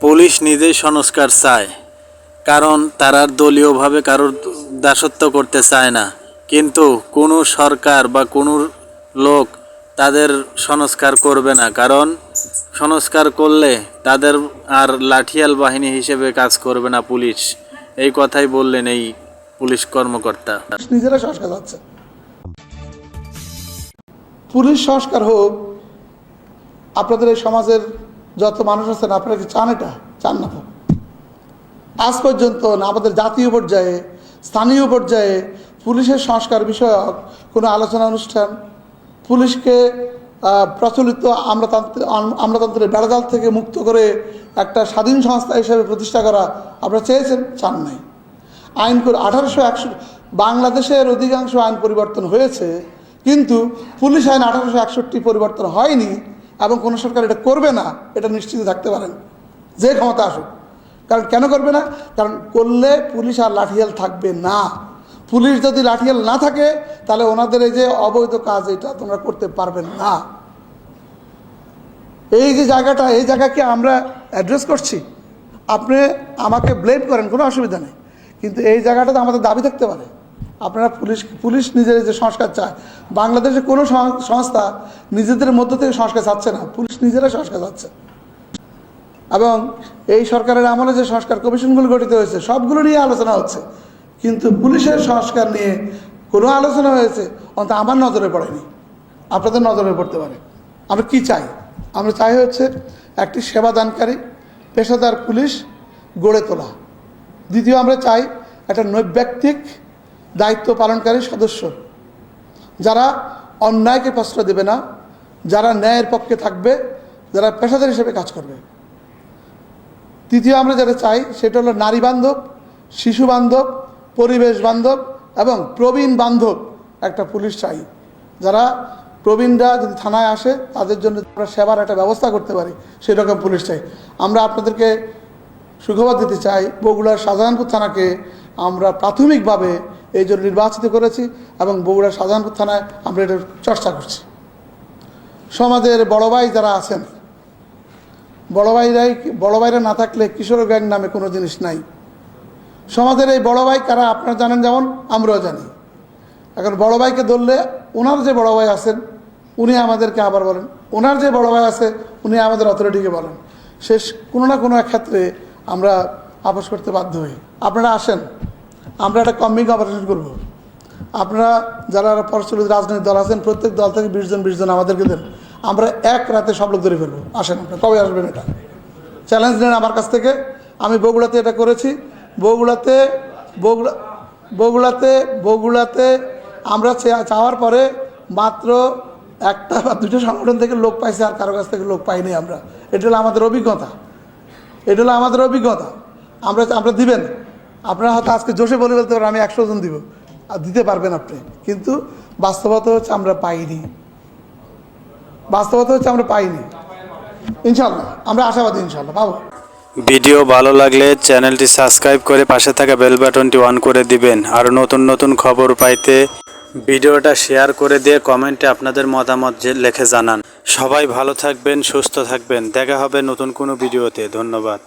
Police নিজেই সংস্কার চায়, কারণ তারা দলীয়ভাবে কারোর দাসত্ব করতে চায় না। কিন্তু কোনো সরকার বা কোনো লোক তাদের সংস্কার করবে না, কারণ সংস্কার করলে তাদের আর লাঠিয়াল বাহিনী হিসেবে কাজ করবে না পুলিশ। এই কথাই বললেন এই পুলিশ কর্মকর্তা। নিজেরা সংস্কার যাচ্ছে পুলিশ সংস্কার হোক, আপনাদের এই সমাজের যত মানুষ আছেন আপনারা কি চান এটা? চান না আজ পর্যন্ত না, আমাদের জাতীয় পর্যায়ে, স্থানীয় পর্যায়ে পুলিশের সংস্কার বিষয়ক কোনো আলোচনা অনুষ্ঠান, পুলিশকে প্রচলিত আমলাতন্ত্র, আম- আমলাতন্ত্রের বেড়াজাল থেকে মুক্ত করে একটা স্বাধীন সংস্থা হিসেবে প্রতিষ্ঠা করা আপনারা চেয়েছেন, চান নাই। আইন করে, আঠারোশো একশো, বাংলাদেশের অধিকাংশ আইন পরিবর্তন হয়েছে, কিন্তু পুলিশ আইন আঠারোশো একষট্টি পরিবর্তন হয়নি এবং কোনো সরকার এটা করবে না, এটা নিশ্চিত থাকতে পারেন। যে ক্ষমতা আসুক। কারণ কেন করবে না? কারণ করলে পুলিশ আর লাঠিয়াল থাকবে না। পুলিশ যদি লাঠিয়াল না থাকে, তাহলে ওনাদের এই যে অবৈধ কাজ, এটা তোমরা করতে পারবে না। এই যে জায়গাটা, এই জায়গাকে আমরা অ্যাড্রেস করছি। আপনি আমাকে ব্লেম করেন, কোনো অসুবিধা নেই। কিন্তু এই জায়গাটাতে আমাদের দাবি থাকতে পারে। আপনারা পুলিশ পুলিশ নিজের যে সংস্কার চায়। বাংলাদেশে কোনো সংস্থা নিজেদের মধ্য থেকে সংস্কার চাচ্ছে না। পুলিশ নিজেরা সংস্কার চাচ্ছে। এবং এই সরকারের আমলে যে সংস্কার কমিশনগুলো গঠিত হয়েছে, সবগুলো নিয়ে আলোচনা হচ্ছে। কিন্তু পুলিশের সংস্কার নিয়ে কোনো আলোচনা হয়েছে, অন্তত আমার নজরে পড়েনি। আপনাদের নজরে পড়তে পারে। আমরা কি চাই? আমরা চাই হচ্ছে একটি সেবাদানকারী পেশাদার পুলিশ গড়ে তোলা। দ্বিতীয়, আমরা চাই একটা নৈব্যক্তিক দায়িত্ব পালনকারী সদস্য। যারা অন্যায়কে প্রশ্রয় দেবে না, যারা ন্যায়ের পক্ষে থাকবে, যারা পেশাদার হিসেবে কাজ করবে। তৃতীয় আমরা যেটা চাই, সেটা হলো নারী বান্ধব, শিশু বান্ধব, পরিবেশ বান্ধব এবং প্রবীণ বান্ধব একটা পুলিশ চাই। যারা প্রবীণরা যদি থানায় আসে, তাদের জন্য আমরা সেবার একটা ব্যবস্থা করতে পারি সেই রকম পুলিশ চাই। আমরা আপনাদেরকে সুখবর দিতে চাই, বগুড়ার শাহজাহানপুর থানাকে আমরা প্রাথমিকভাবে এই জন্য নির্বাচিত করেছি এবং বগুড়ার শাহজাহানপুর থানায় আমরা এটার চর্চা করছি। সমাজের বড় ভাই যারা আছেন, বড় ভাইরাই, বড় ভাইরা না থাকলে কিশোর গ্যাং নামে কোনো জিনিস নাই। সমাজের এই বড় ভাই কারা আপনারা জানেন যেমন আমরাও জানি। এখন বড় ভাইকে ধরলে ওনার যে বড় ভাই আছেন, উনি আমাদেরকে আবার বলেন, ওনার যে বড় ভাই আছে, উনি আমাদের অথরিটিকে বলেন। শেষ কোনো না কোনো এক ক্ষেত্রে আমরা আপোষ করতে বাধ্য হই। আপনারা আসেন। আমরা একটা কম্বিং অপারেশন করব। আপনারা যারা প্রচলিত রাজনৈতিক দল আছেন, প্রত্যেক দল থেকে বিশ জন বিশ জন আমাদেরকে দেন। আমরা এক রাতে সব লোক ধরে ফেলব। আসেন আপনারা কবে আসবেন এটা? চ্যালেঞ্জ নেন আমার কাছ থেকে। আমি বগুড়াতে এটা করেছি। বগুড়াতে, বগুড়া, বগুড়াতে বগুড়াতে আমরা চাওয়ার পরে মাত্র একটা বা দুটো সংগঠন থেকে লোক পাইছে আর কারও কাছ থেকে লোক পাইনি আমরা। এটা হলো আমাদের অভিজ্ঞতা। এটা হলো আমাদের অভিজ্ঞতা। আমরা আমরা দিবেন। আপনারা হয়তো আজকে জোশে বলে বলতে পারেন, আমি একশো জন দিব। আর দিতে পারবেন আপনি। কিন্তু বাস্তবতা হচ্ছে আমরা পাইনি। বাস্তবতা হচ্ছে আমরা পাইনি। ইনশাল্লাহ আমরা আশাবাদী ইনশাল্লাহ পাবো। ভিডিও ভালো লাগলে চ্যানেলটি সাবস্ক্রাইব করে পাশে থাকা বেল বাটনটি অন করে দিবেন। আর নতুন নতুন খবর পাইতে ভিডিওটা শেয়ার করে দিয়ে কমেন্টে আপনাদের মতামত লিখে জানান। সবাই ভালো থাকবেন, সুস্থ থাকবেন। দেখা হবে নতুন কোনো ভিডিওতে। ধন্যবাদ।